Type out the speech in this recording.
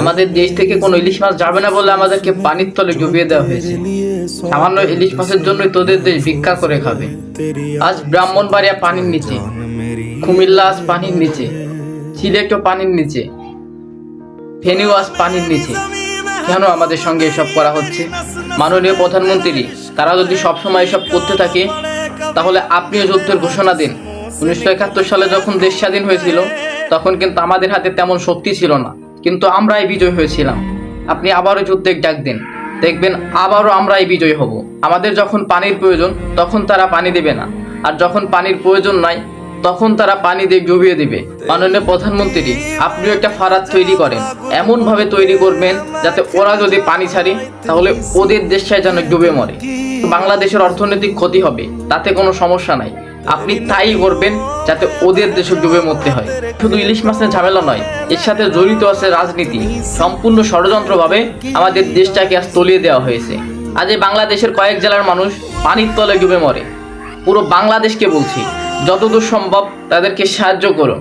আমাদের দেশ থেকে কোনো ইলিশ মাছ যাবে না বলে আমাদেরকে পানির তলে ডুবিয়ে দেওয়া হয়েছে। সামান্য ইলিশ মাছের জন্যই তোদের দেশ ভিক্ষা করে খাবে। আজ ব্রাহ্মণবাড়িয়া পানির নিচে, কুমিল্লা আজ পানির নিচে, সিলেটও পানির নিচে, ফেনীও আজ পানির নিচে। কেন আমাদের সঙ্গে এসব করা হচ্ছে? মাননীয় প্রধানমন্ত্রী, তারা যদি সবসময় এসব করতে থাকে, তাহলে আপনিও যুদ্ধের ঘোষণা দিন। উনিশশো একাত্তর সালে যখন দেশ স্বাধীন হয়েছিল, তখন কিন্তু আমাদের হাতে তেমন শক্তি ছিল না। কিন্তু আমরাই বিজয় হয়েছিলাম। আপনি আবারও যুদ্ধের ডাক দিন। দেখবেন আবারও আমরাই বিজয় হব। আমাদের যখন পানির প্রয়োজন, তখন তারা পানি দেবে না। আর যখন পানির প্রয়োজন নাই, তখন তারা পানি দিয়ে ডুবিয়ে দিবে। মাননীয় প্রধানমন্ত্রী আপনিও একটা ফারাত তৈরি করেন। এমন ভাবে তৈরি করবেন যাতে ওরা যদি পানি ছাড়ে, তাহলে ওদের দেশটায় যেন ডুবে মরে। বাংলাদেশের অর্থনৈতিক ক্ষতি হবে, তাতে কোনো সমস্যা নাই। আপনি তাই করবেন যাতে ওদের দেশে ডুবে মরতে হয়। শুধু ইলিশ মাছের ঝামেলা নয়, এর সাথে জড়িত আছে রাজনীতি। সম্পূর্ণ ষড়যন্ত্রভাবে আমাদের দেশটাকে আজ তলিয়ে দেওয়া হয়েছে। আজ বাংলাদেশের কয়েক জেলার মানুষ পানির তলে ডুবে মরে। পুরো বাংলাদেশকে বলছি, যতদূর সম্ভব তাদেরকে সাহায্য করুন।